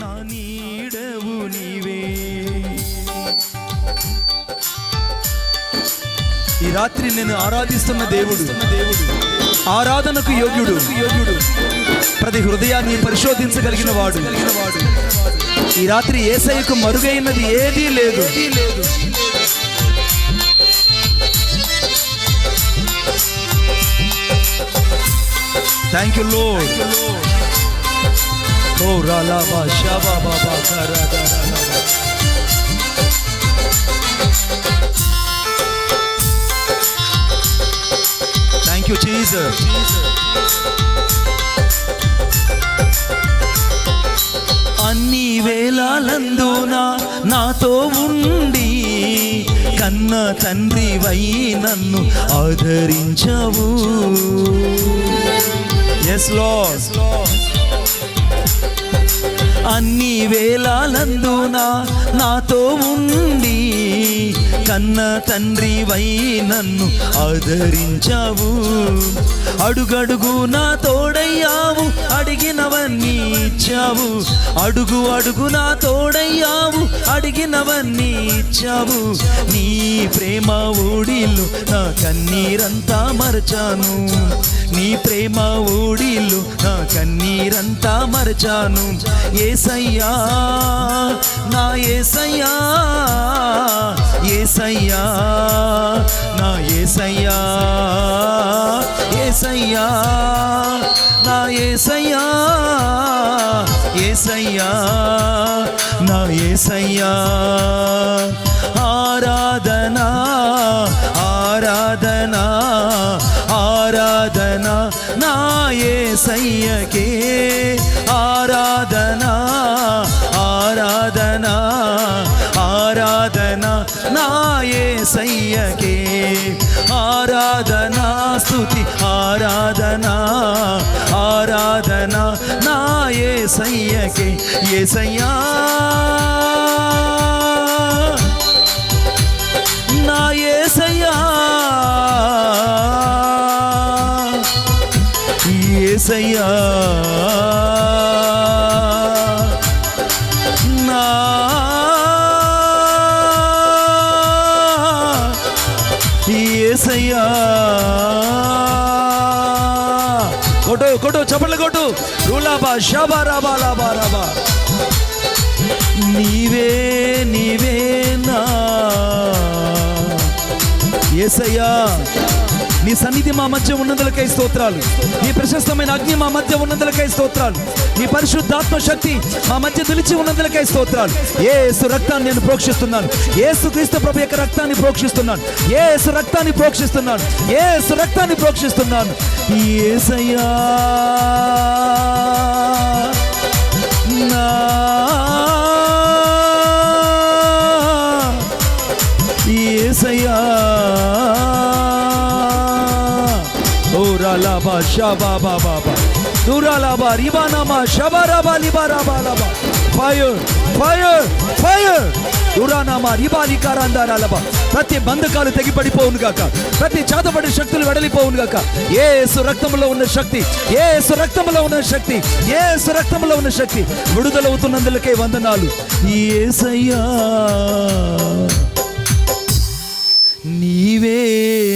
నా నీడవు నీవే. ఈ రాత్రి నేను ఆరాధిస్తున్న దేవుడు దేవుడు ఆరాధనకు యోగ్యుడు యోగ్యుడు ప్రతి హృదయాన్ని పరిశోధించగలిగిన వాడు ఈ రాత్రి ఏసైకు మరుగైనది ఏదీ లేదు. థ్యాంక్ యూ లోడ్ ఓ రాలా బా థ్యాంక్ యూ జీసస్ అన్ని వేళలందున నాతో ఉండి కన్న తండ్రి వై నన్ను ఆదరించవు. ఎస్ లాస్ అన్ని వేళలందున నాతో ఉండి కన్న తండ్రి వై నన్ను ఆదరించావు. అడుగడుగు నా తోడయ్యావు అడిగినవన్నీ ఇచ్చావు అడుగు అడుగు నా తోడయ్యావు అడిగినవన్నీ ఇచ్చావు నీ ప్రేమ ఊడిలు నా కన్నీరంతా మరచాను. నీ ప్రేమ ఊడిలు నా కన్నీరంతా మరచాను. ఏసయ్యా నా ఏసయ్యా ఏ ఏసయ్యా నా ఏసయ్యా ఏసయ్యా నా ఏసయ్యా ఏసయ్యా నా ఏసయ్యా. ఆరాధనా ఆరాధనా ఆరాధనా నా ఏసయ్యకే ఆరా యేసయ్యకే ఆరాధనా స్థుతి ఆరాధనా ఆరాధనా నా యేసయ్యకే యేసయ్యా నా యేసయ్యా యేసయ్యా నా యేసయ్యా కొట్టు కొట్టు చప్పట్లు కొట్టు. రూలాబా షాబా రాబా లాబా రాబా. నీవే నీవే నా. ఏసయ్యా. నీ సన్నిధి మా మధ్య ఉన్నందులకై స్తోత్రాలు. నీ ప్రశస్తమైన అగ్ని మా మధ్య ఉన్నందులకై స్తోత్రాలు. నీ పరిశుద్ధాత్మ శక్తి మా మధ్య నిలిచి ఉన్నందులకై స్తోత్రాలు. ఏసు రక్తాన్ని నేను ప్రోక్షిస్తున్నాను. ఏసు క్రీస్తు ప్రభు యొక్క రక్తాన్ని ప్రోక్షిస్తున్నాను. ఏసు రక్తాన్ని ప్రోక్షిస్తున్నాను. ఏసు రక్తాన్ని ప్రోక్షిస్తున్నాను. ఏసయ్యా నా ఏసయ్యా. ఓ రాలాబా షాబా బాబా దూరాలాబా రిబానామా షబారాబా లిబారాబా లాబా ఫైర్ ఫైర్ ఫైర్ దురానామా రిబాలి కారాందారాలబా ప్రతి బంధకాలు తెగిపడిపోవును గాక. ప్రతి చాతపడి శక్తులు వెడలిపోవును గాక. ఏ రక్తంలో ఉన్న శక్తి ఏసు రక్తంలో ఉన్న శక్తి ఏ రక్తంలో ఉన్న శక్తి విడుదలవుతున్నందులకే వందనాలు. ఏసయ్యా నీవే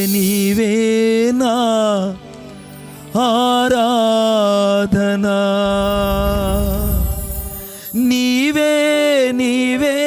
నీవే నా ఆరాధనా. నీవే నీవే